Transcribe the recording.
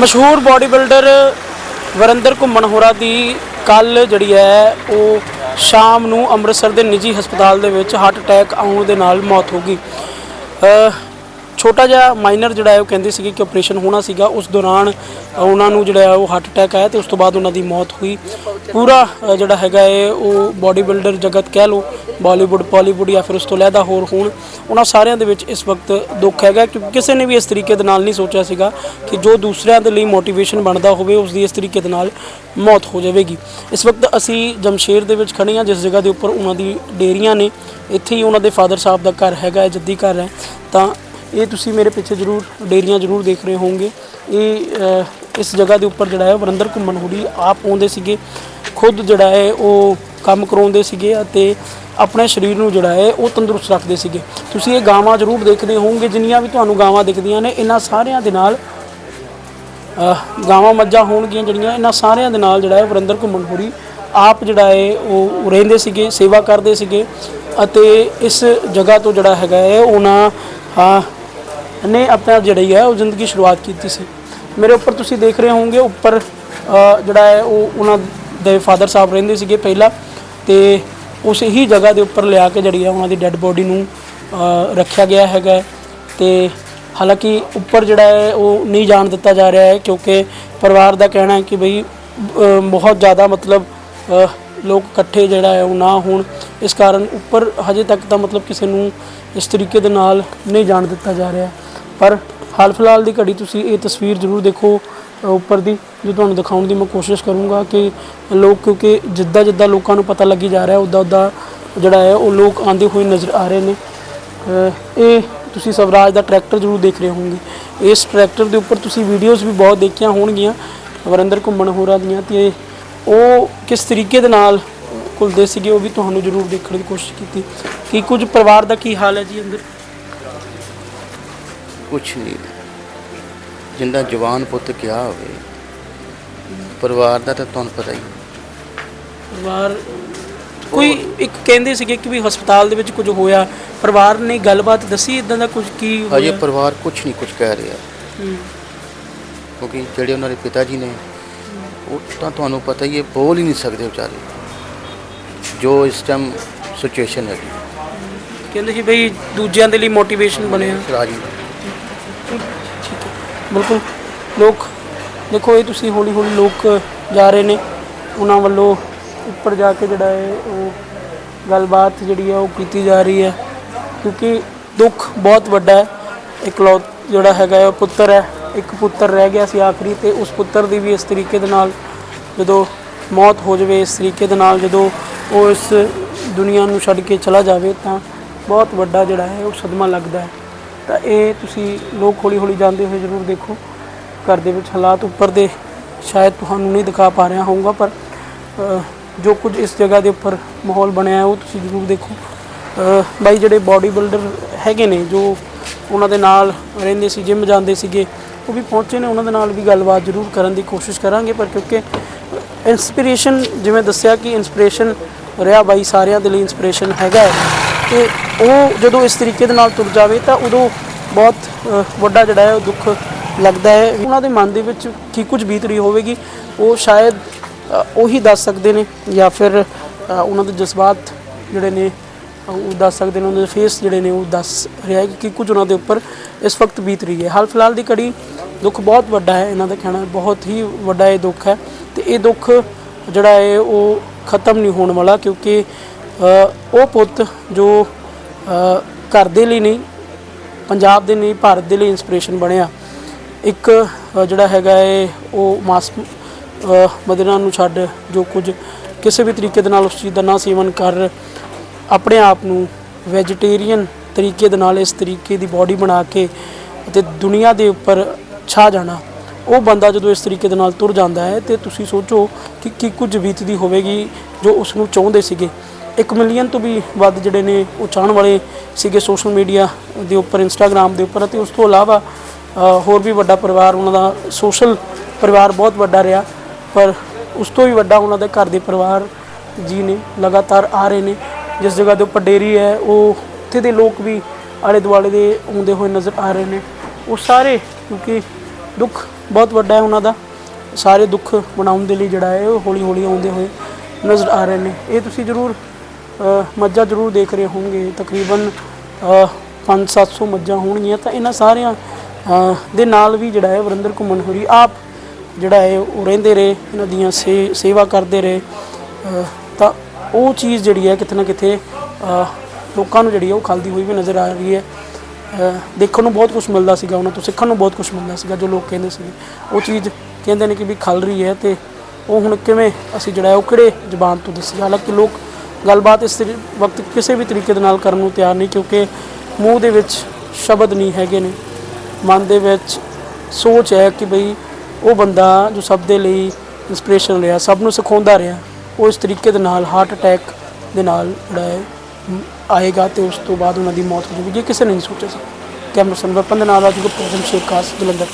ਮਸ਼ਹੂਰ body builder Varinder ਘੁੰਮਣ ਹੋਰਾ ਦੀ ਕੱਲ ਜਿਹੜੀ ਹੈ ਉਹ ਸ਼ਾਮ ਨੂੰ ਅੰਮ੍ਰਿਤਸਰ ਦੇ ਨਿੱਜੀ ਹਸਪਤਾਲ ਦੇ ਵਿੱਚ ਹਾਰਟ ਅਟੈਕ ਆਉਣ ਦੇ ਨਾਲ ਮੌਤ ਹੋ ਗਈ। ਛੋਟਾ ਜਿਹਾ ਮਾਈਨਰ ਜਿਹੜਾ ਹੈ, ਉਹ ਕਹਿੰਦੇ ਸੀਗੇ ਕਿ ਆਪਰੇਸ਼ਨ ਹੋਣਾ ਸੀਗਾ। ਉਸ ਦੌਰਾਨ ਉਹਨਾਂ ਨੂੰ ਜਿਹੜਾ ਉਹ ਹਾਰਟ ਅਟੈਕ ਆਇਆ ਤੇ ਉਸ ਤੋਂ ਬਾਅਦ ਉਹਨਾਂ ਦੀ ਮੌਤ ਹੋਈ। ਪੂਰਾ ਜਿਹੜਾ ਹੈਗਾ ਹੈ, ਉਹ ਬਾਡੀ ਬਿਲਡਰ ਜਗਤ ਕਹਿ ਲਓ ਬਾਲੀਵੁੱਡ ਪਾਲੀਵੁੱਡ ਜਾਂ ਫਿਰ ਉਸ ਤੋਂ ਲਹਿਦਾ ਹੋਰ ਹੋਣ, ਉਹਨਾਂ ਸਾਰਿਆਂ ਦੇ ਵਿੱਚ ਇਸ ਵਕਤ ਦੁੱਖ ਹੈਗਾ। ਕਿਉਂਕਿ ਕਿਸੇ ਨੇ ਵੀ ਇਸ ਤਰੀਕੇ ਦੇ ਨਾਲ ਨਹੀਂ ਸੋਚਿਆ ਸੀਗਾ ਕਿ ਜੋ ਦੂਸਰਿਆਂ ਦੇ ਲਈ ਮੋਟੀਵੇਸ਼ਨ ਬਣਦਾ ਹੋਵੇ, ਉਸ ਦੀ ਇਸ ਤਰੀਕੇ ਦੇ ਨਾਲ ਮੌਤ ਹੋ ਜਾਵੇਗੀ। ਇਸ ਵਕਤ ਅਸੀਂ ਜਮਸ਼ੇਰ ਦੇ ਵਿੱਚ ਖੜੇ ਹਾਂ, ਜਿਸ ਜਗ੍ਹਾ ਦੇ ਉੱਪਰ ਉਹਨਾਂ ਦੀ ਡੇਰੀਆਂ ਨੇ। ਇੱਥੇ ਹੀ ਉਹਨਾਂ ਦੇ ਫਾਦਰ ਸਾਹਿਬ ਦਾ ਘਰ ਹੈਗਾ ਹੈ ਜੱਦੀ ਘਰ ਹੈ। ਤਾਂ ਇਹ ਤੁਸੀਂ ਮੇਰੇ ਪਿੱਛੇ ਜ਼ਰੂਰ ਡੇਰੀਆਂ ਜ਼ਰੂਰ ਦੇਖ ਰਹੇ ਹੋਵੋਗੇ। ਇਹ ਇਸ ਜਗ੍ਹਾ ਦੇ ਉੱਪਰ ਜਿਹੜਾ ਹੈ ਵਰਿੰਦਰ ਘੁੰਮਣ ਹੁੜੀ ਆਪ ਆਉਂਦੇ ਸੀਗੇ। ਖੁਦ ਜਿਹੜਾ ਹੈ ਉਹ ਕੰਮ ਕਰਾਉਂਦੇ ਸੀਗੇ ਅਤੇ ਆਪਣੇ ਸਰੀਰ ਨੂੰ ਜਿਹੜਾ ਹੈ ਉਹ ਤੰਦਰੁਸਤ ਰੱਖਦੇ ਸੀਗੇ। ਤੁਸੀਂ ਇਹ ਗਾਵਾਂ ਜ਼ਰੂਰ ਦੇਖਦੇ ਹੋਵੋਗੇ, ਜਿੰਨੀਆਂ ਵੀ ਤੁਹਾਨੂੰ ਗਾਵਾਂ ਦਿਖਦੀਆਂ ਨੇ, ਇਹਨਾਂ ਸਾਰਿਆਂ ਦੇ ਨਾਲ ਗਾਵਾਂ ਮੱਝਾਂ ਹੋਣਗੀਆਂ ਜਿਹੜੀਆਂ, ਇਹਨਾਂ ਸਾਰਿਆਂ ਦੇ ਨਾਲ ਜਿਹੜਾ ਹੈ ਵਰਿੰਦਰ ਘੁੰਮਣ ਹੁਰੀ ਆਪ ਜਿਹੜਾ ਹੈ ਉਹ ਰਹਿੰਦੇ ਸੀਗੇ, ਸੇਵਾ ਕਰਦੇ ਸੀਗੇ ਅਤੇ ਇਸ ਜਗ੍ਹਾ ਤੋਂ ਜਿਹੜਾ ਹੈਗਾ ਹੈ, ਉਹਨਾਂ, ਹਾਂ ਨੇ ਆਪਣਾ ਜਿਹੜੀ ਹੈ ਉਹ ਜ਼ਿੰਦਗੀ ਸ਼ੁਰੂਆਤ ਕੀਤੀ ਸੀ। ਮੇਰੇ ਉੱਪਰ ਤੁਸੀਂ ਦੇਖ ਰਹੇ ਹੋਵੋਗੇ, ਉੱਪਰ ਜਿਹੜਾ ਹੈ ਉਹ ਉਹਨਾਂ ਦੇ ਫਾਦਰ ਸਾਹਿਬ ਰਹਿੰਦੇ ਸੀਗੇ ਪਹਿਲਾਂ ਤੇ ਉਸ ਹੀ ਜਗ੍ਹਾ ਦੇ ਉੱਪਰ ਲਿਆ ਕੇ ਜਿਹੜੀ ਹੈ ਉਹਨਾਂ ਦੀ ਡੈੱਡ ਬੋਡੀ ਨੂੰ ਰੱਖਿਆ ਗਿਆ ਹੈਗਾ ਹੈ ਤੇ ਹਾਲਾਂਕਿ ਉੱਪਰ ਜਿਹੜਾ ਹੈ ਉਹ ਨਹੀਂ ਜਾਣ ਦਿੱਤਾ ਜਾ ਰਿਹਾ ਹੈ ਕਿਉਂਕਿ ਪਰਿਵਾਰ ਦਾ ਕਹਿਣਾ ਹੈ ਕਿ ਬਈ ਬਹੁਤ ਜ਼ਿਆਦਾ ਮਤਲਬ ਲੋਕ ਇਕੱਠੇ ਜਿਹੜਾ ਹੈ ਉਹ ਨਾ ਹੋਣ। ਇਸ ਕਾਰਨ ਉੱਪਰ ਹਜੇ ਤੱਕ ਤਾਂ ਮਤਲਬ ਕਿਸੇ ਨੂੰ ਇਸ ਤਰੀਕੇ ਦੇ ਨਾਲ ਨਹੀਂ ਜਾਣ ਦਿੱਤਾ ਜਾ ਰਿਹਾ। ਪਰ ਹਾਲ ਫਿਲਹਾਲ ਦੀ ਘੜੀ ਤੁਸੀਂ ਇਹ ਤਸਵੀਰ ਜ਼ਰੂਰ ਦੇਖੋ ਉੱਪਰ ਦੀ, ਜੋ ਤੁਹਾਨੂੰ ਦਿਖਾਉਣ ਦੀ ਮੈਂ ਕੋਸ਼ਿਸ਼ ਕਰੂੰਗਾ ਕਿ ਲੋਕ, ਕਿਉਂਕਿ ਜਿੱਦਾਂ ਜਿੱਦਾਂ ਲੋਕਾਂ ਨੂੰ ਪਤਾ ਲੱਗੀ ਜਾ ਰਿਹਾ, ਉੱਦਾਂ ਉੱਦਾਂ ਜਿਹੜਾ ਹੈ ਉਹ ਲੋਕ ਆਂਦੇ ਹੋਏ ਨਜ਼ਰ ਆ ਰਹੇ ਨੇ। ਇਹ ਤੁਸੀਂ ਸਵਰਾਜ ਦਾ ਟਰੈਕਟਰ ਜ਼ਰੂਰ ਦੇਖ ਰਹੇ ਹੋਵੋਗੇ। ਇਸ ਟਰੈਕਟਰ ਦੇ ਉੱਪਰ ਤੁਸੀਂ ਵੀਡੀਓਜ਼ ਵੀ ਬਹੁਤ ਦੇਖੀਆਂ ਹੋਣਗੀਆਂ, ਵਰਿੰਦਰ ਘੁੰਮਣ ਹੋਰਾਂ ਦੀਆਂ, ਤੇ ਉਹ ਕਿਸ ਤਰੀਕੇ ਦੇ ਨਾਲ ਘੁਲਦੇ ਸੀਗੇ ਉਹ ਵੀ ਤੁਹਾਨੂੰ ਜ਼ਰੂਰ ਦੇਖਣ ਦੀ ਕੋਸ਼ਿਸ਼ ਕੀਤੀ। ਕਿ ਕੁਝ ਪਰਿਵਾਰ ਦਾ ਕੀ ਹਾਲ ਹੈ ਜੀ ਅੰਦਰ? ਕੁਛ ਨਹੀਂ ਜਿੰਦਾ ਜਵਾਨ ਪੁੱਤ ਕਿਹਾ ਹੋਵੇ। ਪਰਿਵਾਰ ਦਾ ਤਾਂ ਤੁਹਾਨੂੰ ਪਤਾ ਹੀ। ਹੈ। ਪਰਿਵਾਰ ਕੋਈ ਇੱਕ ਕਹਿੰਦੇ ਸੀਗੇ ਕਿ ਵੀ ਹਸਪਤਾਲ ਦੇ ਵਿੱਚ ਕੁਝ ਹੋਇਆ। ਪਰਿਵਾਰ ਨੇ ਗੱਲਬਾਤ ਦੱਸੀ ਇਦਾਂ ਦਾ ਕੁਝ ਕੀ ਹਜੇ ਹੋਇਆ ਪਰਿਵਾਰ ਕੁਛ ਨਹੀਂ ਕੁਛ ਕਹਿ ਰਿਹਾ। ਹੂੰ। ਕਿਉਂਕਿ ਜਿਹੜੇ ਉਹਨਾਂ ਦੇ ਪਿਤਾ ਜੀ ਨੇ ਉਹ ਤਾਂ ਤੁਹਾਨੂੰ ਪਤਾ ਹੀ ਹੈ ਬੋਲ ਹੀ ਨਹੀਂ ਸਕਦੇ ਵਿਚਾਰੇ। ਜੋ ਇਸ ਟਾਈਮ ਸਿਚੁਏਸ਼ਨ ਹੈ ਕਹਿੰਦੇ ਸੀ ਬਈ ਦੂਜਿਆਂ ਦੇ ਲਈ ਮੋਟੀਵੇਸ਼ਨ ਬਣਿਆ। ਰਾਜੀ। ਬਿਲਕੁਲ ਲੋਕ, ਦੇਖੋ ਇਹ ਤੁਸੀਂ ਹੌਲੀ ਹੌਲੀ ਲੋਕ ਜਾ ਰਹੇ ਨੇ, ਉਹਨਾਂ ਵੱਲੋਂ ਉੱਪਰ ਜਾ ਕੇ ਜਿਹੜਾ ਹੈ ਉਹ ਗੱਲਬਾਤ ਜਿਹੜੀ ਹੈ ਉਹ ਕੀਤੀ ਜਾ ਰਹੀ ਹੈ, ਕਿਉਂਕਿ ਦੁੱਖ ਬਹੁਤ ਵੱਡਾ ਹੈ ਇਕਲੌਤ ਜਿਹੜਾ ਹੈਗਾ ਉਹ ਪੁੱਤਰ ਹੈ, ਇੱਕ ਪੁੱਤਰ ਰਹਿ ਗਿਆ ਸੀ ਆਖਰੀ ਤੇ ਉਸ ਪੁੱਤਰ ਦੀ ਵੀ ਇਸ ਤਰੀਕੇ ਦੇ ਨਾਲ ਜਦੋਂ ਮੌਤ ਹੋ ਜਾਵੇ, ਇਸ ਤਰੀਕੇ ਦੇ ਨਾਲ ਜਦੋਂ ਉਹ ਇਸ ਦੁਨੀਆ ਨੂੰ ਛੱਡ ਕੇ ਚਲਾ ਜਾਵੇ ਤਾਂ ਬਹੁਤ ਵੱਡਾ ਜਿਹੜਾ ਹੈ ਉਹ ਸਦਮਾ ਲੱਗਦਾ ਹੈ। ਤਾਂ ਇਹ ਤੁਸੀਂ ਲੋਕ ਹੌਲੀ ਹੌਲੀ ਜਾਂਦੇ ਹੋਏ ਜ਼ਰੂਰ ਦੇਖੋ। ਘਰ ਦੇ ਵਿੱਚ ਹਾਲਾਤ ਉੱਪਰ ਦੇ ਸ਼ਾਇਦ ਤੁਹਾਨੂੰ ਨਹੀਂ ਦਿਖਾ ਪਾ ਰਿਹਾ ਹੋਊਗਾ, ਪਰ ਜੋ ਕੁਝ ਇਸ ਜਗ੍ਹਾ ਦੇ ਉੱਪਰ ਮਾਹੌਲ ਬਣਿਆ ਹੈ ਉਹ ਤੁਸੀਂ ਜ਼ਰੂਰ ਦੇਖੋ। ਬਾਈ ਜਿਹੜੇ ਬਾਡੀ ਬਿਲਡਰ ਹੈਗੇ ਨੇ, ਜੋ ਉਹਨਾਂ ਦੇ ਨਾਲ ਰਹਿੰਦੇ ਸੀ ਜਿਮ ਜਾਂਦੇ ਸੀਗੇ, ਉਹ ਵੀ ਪਹੁੰਚੇ ਨੇ, ਉਹਨਾਂ ਦੇ ਨਾਲ ਵੀ ਗੱਲਬਾਤ ਜ਼ਰੂਰ ਕਰਨ ਦੀ ਕੋਸ਼ਿਸ਼ ਕਰਾਂਗੇ, ਪਰ ਕਿਉਂਕਿ ਇਨਸਪੀਰੇਸ਼ਨ ਜਿਵੇਂ ਦੱਸਿਆ ਕਿ ਇਨਸਪੀਰੇਸ਼ਨ ਰਿਹਾ ਬਾਈ, ਸਾਰਿਆਂ ਦੇ ਲਈ ਇਨਸਪੀਰੇਸ਼ਨ ਹੈਗਾ ਹੈ ਉਹ ਜਦੋਂ ਇਸ ਤਰੀਕੇ ਦੇ ਨਾਲ ਤੁਰ ਜਾਵੇ ਤਾਂ ਉਦੋਂ ਬਹੁਤ ਵੱਡਾ ਜਿਹੜਾ ਹੈ ਉਹ ਦੁੱਖ ਲੱਗਦਾ ਹੈ। ਉਹਨਾਂ ਦੇ ਮਨ ਦੇ ਵਿੱਚ ਕੀ ਕੁਝ ਬੀਤ ਰਹੀ ਹੋਵੇਗੀ, ਉਹ ਸ਼ਾਇਦ ਉਹੀ ਦੱਸ ਸਕਦੇ ਨੇ ਜਾਂ ਫਿਰ ਉਹਨਾਂ ਦੇ ਜਜ਼ਬਾਤ ਜਿਹੜੇ ਨੇ ਉਹ ਦੱਸ ਸਕਦੇ ਨੇ, ਉਹਨਾਂ ਦੇ ਫੇਸ ਜਿਹੜੇ ਨੇ ਉਹ ਦੱਸ ਰਿਹਾ ਹੈ ਕਿ ਕੀ ਕੁਝ ਉਹਨਾਂ ਦੇ ਉੱਪਰ ਇਸ ਵਕਤ ਬੀਤ ਰਹੀ ਹੈ। ਹਾਲ ਫਿਲਹਾਲ ਦੀ ਘੜੀ ਦੁੱਖ ਬਹੁਤ ਵੱਡਾ ਹੈ, ਇਹਨਾਂ ਦਾ ਕਹਿਣਾ ਬਹੁਤ ਹੀ ਵੱਡਾ ਇਹ ਦੁੱਖ ਹੈ ਤੇ ਇਹ ਦੁੱਖ ਜਿਹੜਾ ਹੈ ਉਹ ਖਤਮ ਨਹੀਂ ਹੋਣ ਵਾਲਾ ਕਿਉਂਕਿ ਉਹ ਪੁੱਤ ਜੋ ਘਰ ਦੇ ਲਈ ਨਹੀਂ ਪੰਜਾਬ ਦੇ ਨਹੀਂ ਭਾਰਤ ਦੇ ਲਈ ਇਨਸਪੀਰੇਸ਼ਨ ਬਣਿਆ। ਇੱਕ ਜਿਹੜਾ ਹੈਗਾ ਹੈ ਉਹ ਮਾਸ ਅ, ਨੂੰ ਛੱਡ ਜੋ ਕੁਝ ਕਿਸੇ ਵੀ ਤਰੀਕੇ ਦੇ ਨਾਲ ਉਸ ਚੀਜ਼ ਦਾ ਨਾ ਸੇਵਨ ਕਰ ਆਪਣੇ ਆਪ ਨੂੰ ਵੈਜੀਟੇਰੀਅਨ ਤਰੀਕੇ ਦੇ ਨਾਲ ਇਸ ਤਰੀਕੇ ਦੀ ਬਾਡੀ ਬਣਾ ਕੇ ਅਤੇ ਦੁਨੀਆ ਦੇ ਉੱਪਰ ਛਾ ਜਾਣਾ ਉਹ ਬੰਦਾ ਜਦੋਂ ਇਸ ਤਰੀਕੇ ਦੇ ਨਾਲ ਤੁਰ ਜਾਂਦਾ ਹੈ ਤੇ ਤੁਸੀਂ ਸੋਚੋ ਕਿ ਕੀ ਕੁਝ ਬੀਤਦੀ ਹੋਵੇਗੀ ਜੋ ਉਸ ਨੂੰ ਚਾਹੁੰਦੇ ਸੀਗੇ। 1 ਮਿਲੀਅਨ ਤੋਂ ਵੀ ਵੱਧ ਜਿਹੜੇ ਨੇ ਉਹ ਚਾਹਣ ਵਾਲੇ ਸੀਗੇ ਸੋਸ਼ਲ ਮੀਡੀਆ ਦੇ ਉੱਪਰ ਇੰਸਟਾਗ੍ਰam ਦੇ ਉੱਪਰ ਅਤੇ ਉਸ ਤੋਂ ਇਲਾਵਾ ਹੋਰ ਵੀ ਵੱਡਾ ਪਰਿਵਾਰ, ਉਹਨਾਂ ਦਾ ਸੋਸ਼ਲ ਪਰਿਵਾਰ ਬਹੁਤ ਵੱਡਾ ਰਿਹਾ। ਪਰ ਉਸ ਤੋਂ ਵੀ ਵੱਡਾ ਉਹਨਾਂ ਦੇ ਘਰ ਦੇ ਪਰਿਵਾਰ ਜੀ ਨੇ ਲਗਾਤਾਰ ਆ ਰਹੇ ਨੇ। ਜਿਸ ਜਗ੍ਹਾ ਦੇ ਉੱਪਰ ਡੇਰੀ ਹੈ, ਉਹ ਉੱਥੇ ਦੇ ਲੋਕ ਵੀ ਆਲੇ ਦੁਆਲੇ ਦੇ ਆਉਂਦੇ ਹੋਏ ਨਜ਼ਰ ਆ ਰਹੇ ਨੇ। ਉਹ ਸਾਰੇ, ਕਿਉਂਕਿ ਦੁੱਖ ਬਹੁਤ ਵੱਡਾ ਹੈ ਉਹਨਾਂ ਦਾ। ਸਾਰੇ ਦੁੱਖ ਮਨਾਉਣ ਦੇ ਲਈ ਜਿਹੜਾ ਹੈ, ਉਹ ਹੌਲੀ ਹੌਲੀ ਆਉਂਦੇ ਹੋਏ ਨਜ਼ਰ ਆ ਰਹੇ ਨੇ। ਇਹ ਤੁਸੀਂ ਜ਼ਰੂਰ ਮੱਝਾਂ ਜ਼ਰੂਰ ਦੇਖ ਰਹੇ ਹੋਣਗੇ ਤਕਰੀਬਨ 5-700 ਮੱਝਾਂ ਹੋਣਗੀਆਂ। ਤਾਂ ਇਹਨਾਂ ਸਾਰਿਆਂ ਦੇ ਨਾਲ ਵੀ ਜਿਹੜਾ ਹੈ ਵਰਿੰਦਰ ਘੁੰਮਣ ਹੋਰੀ, ਆਪ ਜਿਹੜਾ ਹੈ ਉਹ ਰਹਿੰਦੇ ਰਹੇ, ਇਹਨਾਂ ਦੀਆਂ ਸੇ- ਸੇਵਾ ਕਰਦੇ ਰਹੇ। ਤਾਂ ਉਹ ਚੀਜ਼ ਜਿਹੜੀ ਹੈ ਕਿਤੇ ਨਾ ਕਿਤੇ ਲੋਕਾਂ ਨੂੰ ਜਿਹੜੀ ਹੈ ਉਹ ਖਲਦੀ ਹੋਈ ਵੀ ਨਜ਼ਰ ਆ ਰਹੀ ਹੈ। ਦੇਖਣ ਨੂੰ ਬਹੁਤ ਕੁਝ ਮਿਲਦਾ ਸੀਗਾ ਉਹਨਾਂ ਤੋਂ, ਸਿੱਖਣ ਨੂੰ ਬਹੁਤ ਕੁਝ ਮਿਲਦਾ ਸੀਗਾ, ਜੋ ਲੋਕ ਕਹਿੰਦੇ ਸੀ। ਉਹ ਚੀਜ਼ ਕਹਿੰਦੇ ਨੇ ਕਿ ਵੀ ਖਲ ਰਹੀ ਹੈ ਤੇ ਉਹ ਹੁਣ ਕਿਵੇਂ ਅਸੀਂ ਜਿਹੜਾ ਹੈ ਉਹ ਕਿਹੜੇ ਜ਼ਬਾਨ ਤੋਂ ਦੱਸੀਏ। ਹਾਲਾਂਕਿ ਲੋਕ ਗੱਲਬਾਤ ਇਸ ਤਰੀ- ਵਕਤ ਕਿਸੇ ਵੀ ਤਰੀਕੇ ਦੇ ਨਾਲ ਕਰਨ ਨੂੰ ਤਿਆਰ ਨਹੀਂ ਕਿਉਂਕਿ ਮੂੰਹ ਦੇ ਵਿੱਚ ਸ਼ਬਦ ਨਹੀਂ ਹੈਗੇ ਨੇ। ਮਨ ਦੇ ਵਿੱਚ ਸੋਚ ਹੈ ਕਿ ਬਈ ਉਹ ਬੰਦਾ ਜੋ ਸਭ ਦੇ ਲਈ ਇਨਸਪੀਰੇਸ਼ਨ ਰਿਹਾ, ਸਭ ਨੂੰ ਸਿਖਾਉਂਦਾ ਰਿਹਾ, ਉਹ ਇਸ ਤਰੀਕੇ ਦੇ ਨਾਲ ਹਾਰਟ ਅਟੈਕ ਦੇ ਨਾਲ ਜਿਹੜਾ ਹੈ ਆਏਗਾ ਤੇ ਉਸ ਤੋਂ ਬਾਅਦ ਉਹਨਾਂ ਦੀ ਮੌਤ ਹੋ ਜਾਵੇਗੀ ਜੇ ਕਿਸੇ ਨੇ ਨਹੀਂ ਸੋਚਿਆ ਸੀ, ਕੈਮਰਾ ਸੰਵਰਪਨ ਦੇ ਨਾਲ ਰਾਜੂ ਗੁਪਤਾ ਜਮਸ਼ੇਦ ਖਾਸ ਜਲੰਧਰ।